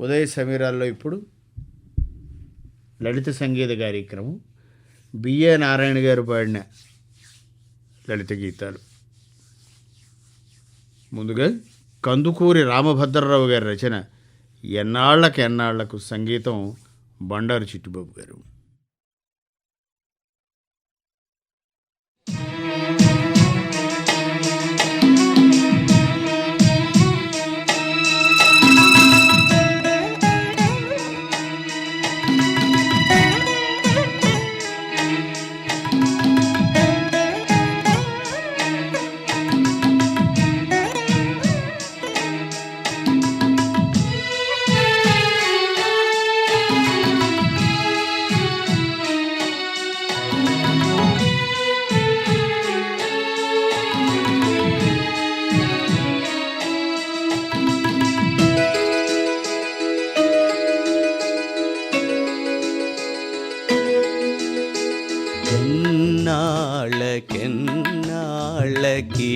ఉదయ సమీరాల్లో ఇప్పుడు లలిత సంగీత కార్యక్రమం. బిఏ నారాయణ గారు పాడిన లలిత గీతాలు. ముందుగా కందుకూరి రామభద్రరావు గారి రచన ఎన్నాళ్ళకు ఎన్నాళ్ళకు సంగీతం బండారు చిట్టుబాబు గారు. ఎన్నాళ్ళకెన్నాళ్ళకి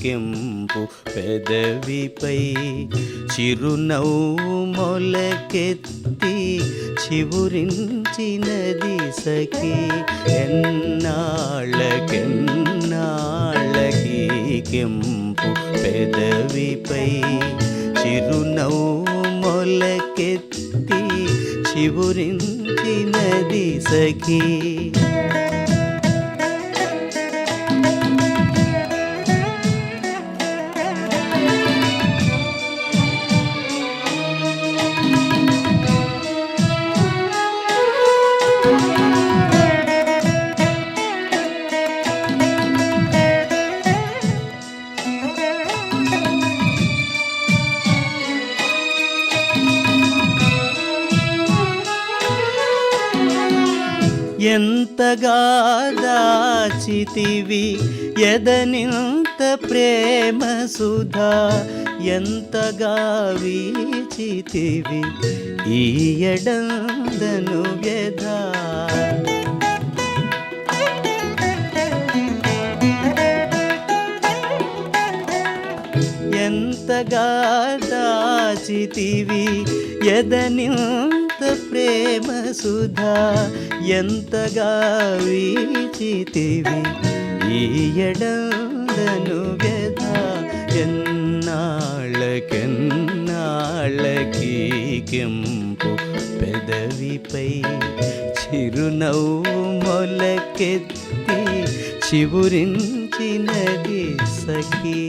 కెంపు పెదవిపై చిరునవ్వు మొలకెత్తి చివురించినది సఖి ఎన్నాళ్ళకెన్నాళ్ళకి కెంపు పెదవిపై చిరునవ్వు మొలకెత్తి చివురించినది సఖీ ఎంతగా దాచితివి. ఎదనింత ప్రేమ సుధా ఎంతగా వీచితివి. ఈ ఎడందను వ్యధా. ఎంతగా దాచితివి. ఎదనింత ప్రేమ సుధా ఎంతగా వీచితివి ఈ ఎడందను గదా ఎన్నాళ్ళకెన్నాళ్ళకి కెంపు పెదవిపై చిరునవ్వు మొలకెత్తి చివురించినది సఖీ.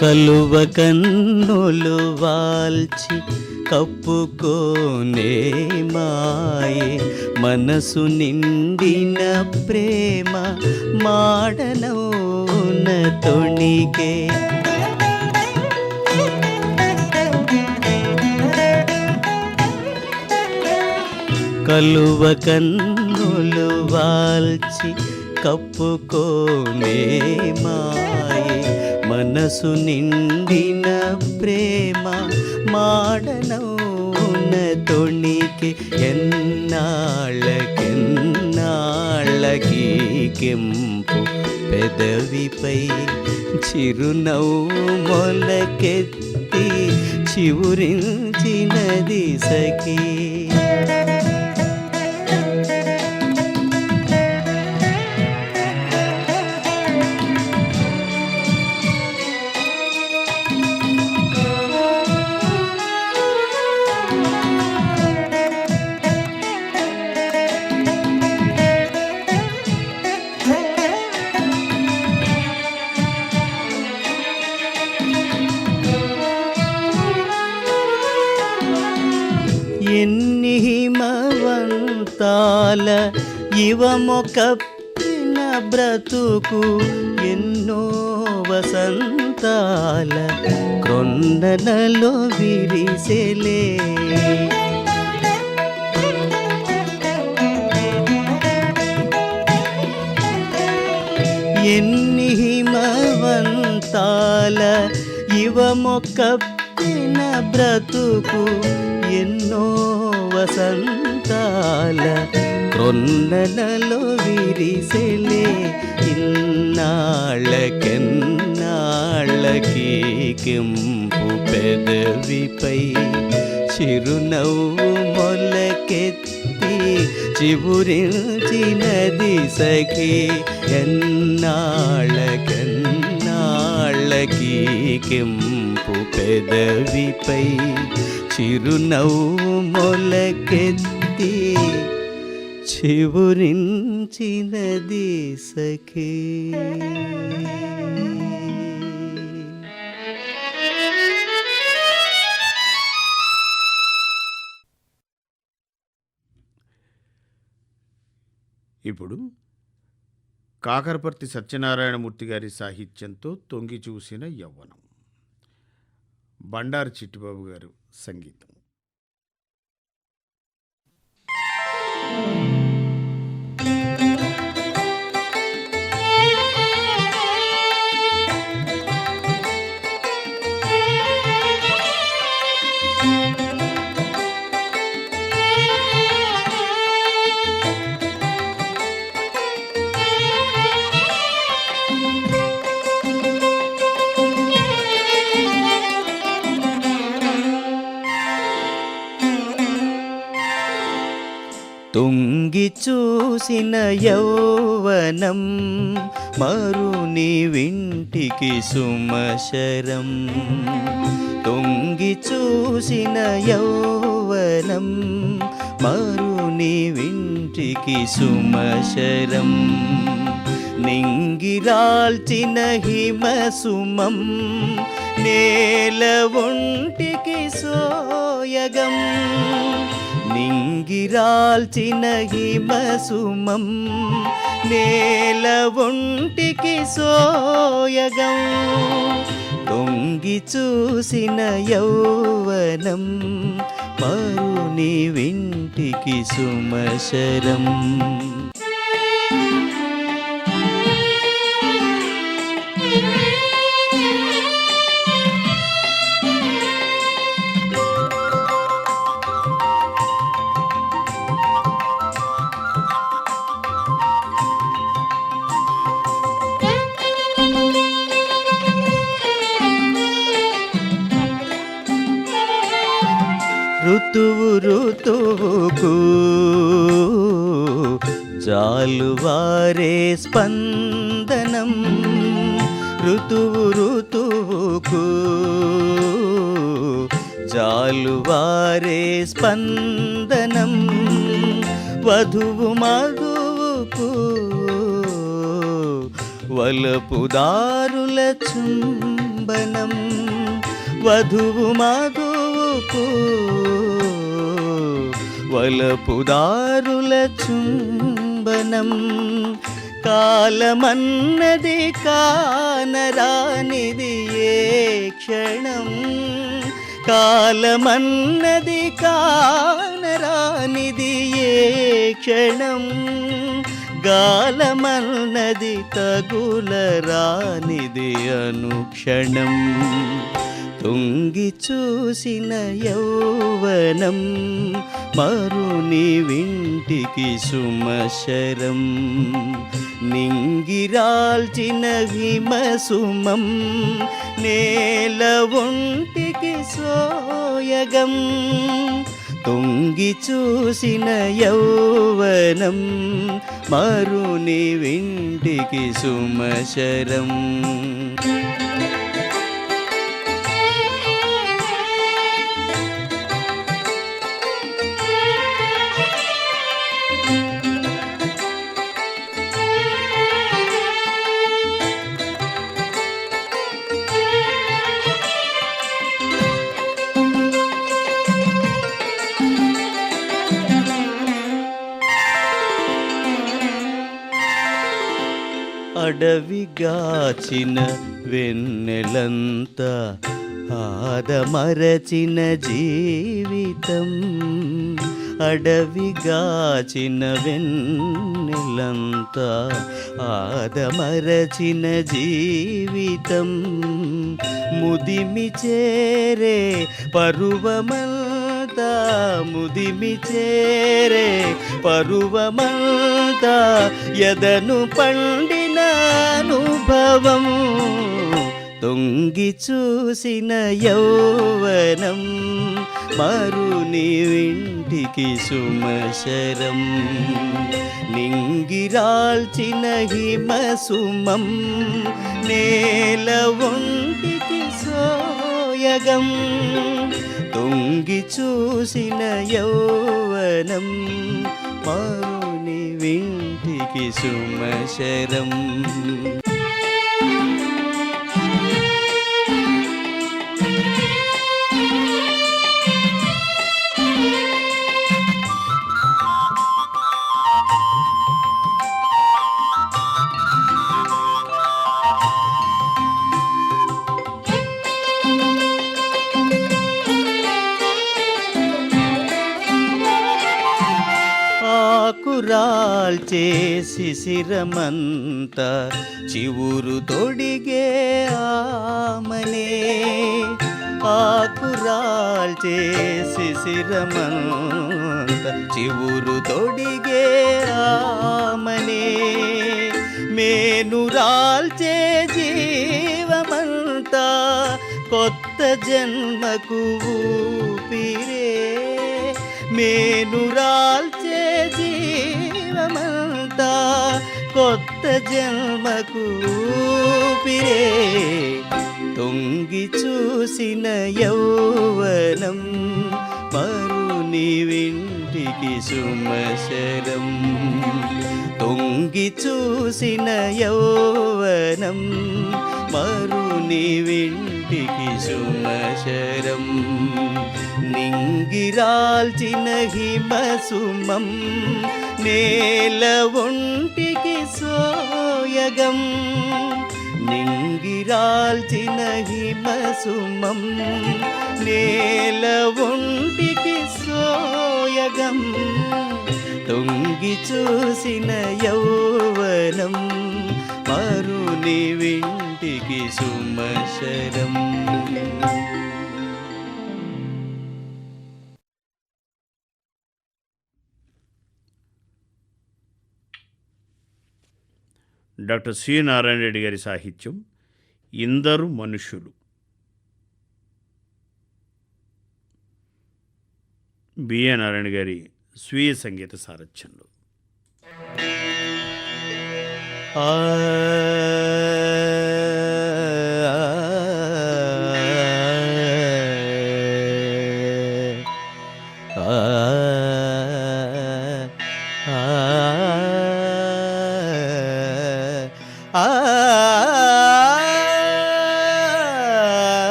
కలువ కన్నులు వాల్చి కప్పుకోనే మాయే. మనసు నిండిన ప్రేమ మాడనౌన తొణిగే కలువ కన్నులు వాల్చి కప్పుకోనే మాయే. మనసు నిండిన ప్రేమ మాడనౌన తొణికి ఎన్నాళ్ళకెన్నాళ్ళకి కెంపు పెదవిపై చిరునవ్వు మొలకెత్తి చివురించినది సఖీ ఎన్ని హిమవంతాల ఇవమొకప్పిన బ్రతుకు ఎన్నో వసంతాల క్రొన్ననలో విరిసెలే. ఎన్ని హిమవంతాల ఇవ మొక్క బ్రతుకు ఎన్నో వసంతాల రొన్నలలో విరిసెలే ఇన్నాళ్ళకెన్నాళ్ళకి కెంపు పెదవిపై చిరునవ్వు మొలకెత్తి చివురించినది సఖి ఎన్నాళ్ళకెన్నాళ్ళకి కెంపు పెదవిపై చిరునవ్వు మొలకెత్తి చివురించినది సఖీ. ఇప్పుడు కాకరపర్తి సత్యనారాయణమూర్తి గారి సాహిత్యంతో తొంగి చూసిన యవ్వనం. బండారు చిట్టిబాబు గారు సంగీతం. చూసిన యౌవనం మరుని వింటికి సుమశరం. తొంగి చూసిన యౌవనం మరుని వింటికి సుమశరం. నింగిరాల్చిన హిమసుమం నేల ఒంటికి సోయగం. నింగిరాల్చిన హిమసుమం నేల ఒంటికి సోయగం తొంగి చూసిన యౌవనం పరుని వింటికి సుమశరం. జాలువారే స్పందనం వధువు మధువుకు వలపుదారుల చుంబనం వధువు మధువుకు వలపుదారుల చుంబనం. కాలమన్నది కానరానిది ఏ క్షణం? కాలమన్నది కానరానిది ఏ క్షణం? గాలమన్నది తగులరానిది అనుక్షణం. తొంగి చూసిన యౌవనం మరుని వింటికి సుమశరం. నింగిరాల్చిన విమసుమం నేల ఒంటికి సోయగం. తొంగి చూసిన యౌవనం మరుని వింటికి సుమశరం. అడవిగాచిన వెన్నెలంత ఆదమరచిన జీవితం. అడవిగాచిన వెన్నెలంత ఆదమరచిన జీవితం. ముదిమి చేరే పరువమంతా ముదిమి చేరే పరువమంతా ఎదను పండి అనుభవం తొంగి చూసిన యౌవనం మరుని వింటికి సుమశరం. నింగిరాల్చిన హిమసుమం నేల ఒంటికి సోయగం. తొంగి చూసిన యౌవనం మరు వింటికి సుమశరం ఆకురాల్చే శిశిరమంత చివురు తొడిగే ఆమనే ఆకురాల్చే శిశిరమంత చివురు తొడిగే ఆమనే మేనురాల్చే జీవమంతా కొత్త జన్మకు ఊపిరే. మేనురాల్చే కొత్త జన్మకు ఊపిరే. తొంగి చూసిన యౌవనం మరుని వింటికి సుమశరం. తొంగి చూసిన యౌవనం మరుని వింటికి సుమశరం. నింగిరాల్చిన హిమసుమం నేల ఒంటికి సోయగం నింగిరాల్చిన హిమసుమం నేల ఒంటికి సోయగం తొంగి చూసిన యౌవనం. మరుని వింటికి సుమశరం. డాక్టర్ సి నారాయణ రెడ్డి గారి సాహిత్యం ఇందరు మనుషులు. బిఏ నారాయణ గారి స్వీయ సంగీత సారథ్యంలో. ఆ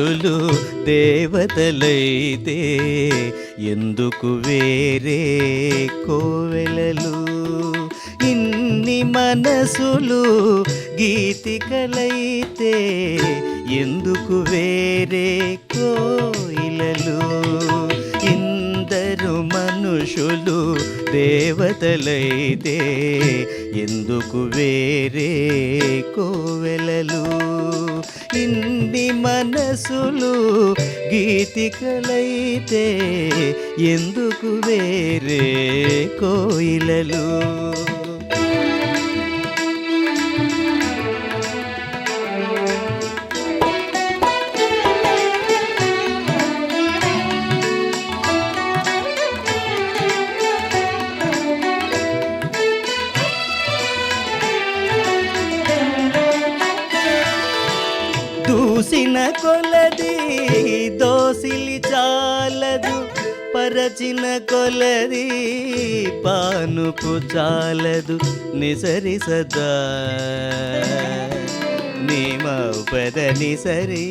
మనుషులు దేవతలైతే ఎందుకు వేరే కోవెలలు? ఇన్ని మనసులు గీతికలైతే ఎందుకు వేరే కోయిలలు? ఇందరు మనుషులు దేవతలైతే ఎందుకు వేరే కోవెలలు? ఇన్ని మనసులు గీతికలైతే ఎందుకు వేరే కోయిలలు? పరచిన కొలది పానుపు చాలదు నిసరి సదా. నీమౌపద నిసరి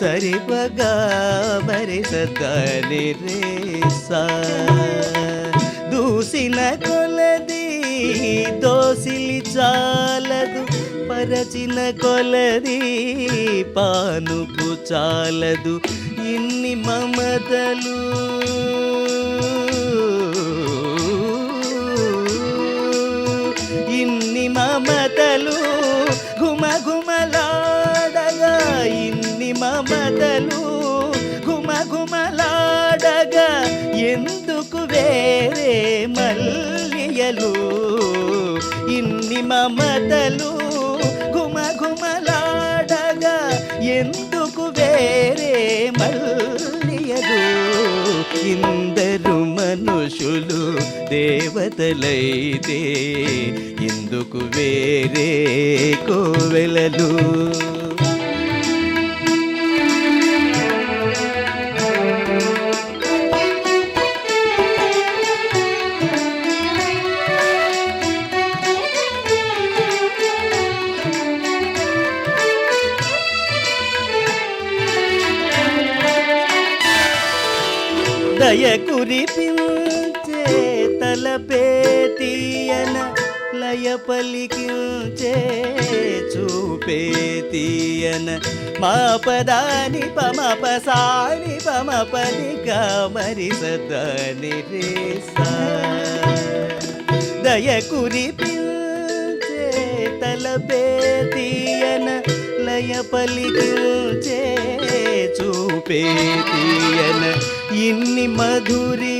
సరిపగా మరి సదా నిరే సా దూసిన కొలది దోసిలి చాలదు పరచిన కొలది పానుపు చాలదు కథలు. ఇన్ని మమతలు ఘుమఘుమలాడగా ఇన్ని మమతలు ఘుమఘుమలాడగా ఎందుకు వేరే మల్లియలు? ఇన్ని మమతలు ఇందరు మనుషులు దేవతలైతే ఎందుకు వేరే కోవెలలు. గమన మాపదాని పదాని పమ పసాని పమ పలిగా మరి సదాని రేసా దయ కురిపించే తలపే తీయన లయ పలికిల్చే చూపే తీయన ఇన్ని మధురి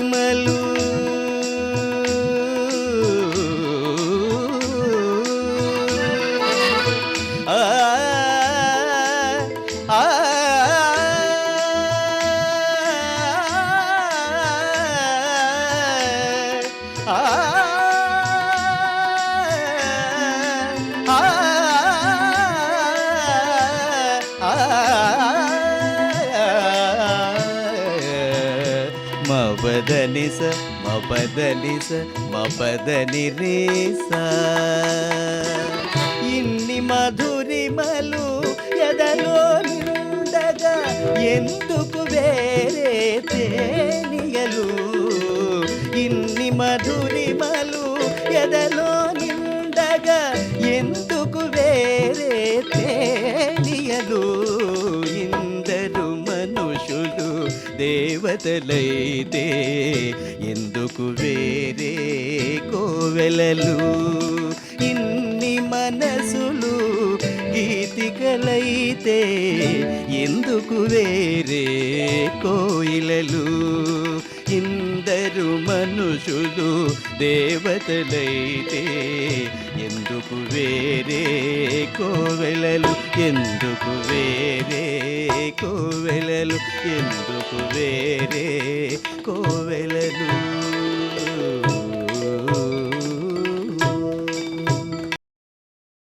మపదనిస మపదనిస మపదని రేస. ఇన్ని మధురిమలు ఎదలో నిండగా ఎందుకు వే దేవతలైతే ఎందుకు వేరే కోవెలలు? ఇన్ని మనసులు గీతికలైతే ఎందుకు వేరే కోయిలలు? ఇందరు మనుషులు దేవతలైతే ఎందుకు వేరే కోవెలలు? ఎందుకు వేరే కోవెలలు? ఎందుకు వేరే కోవెలలు?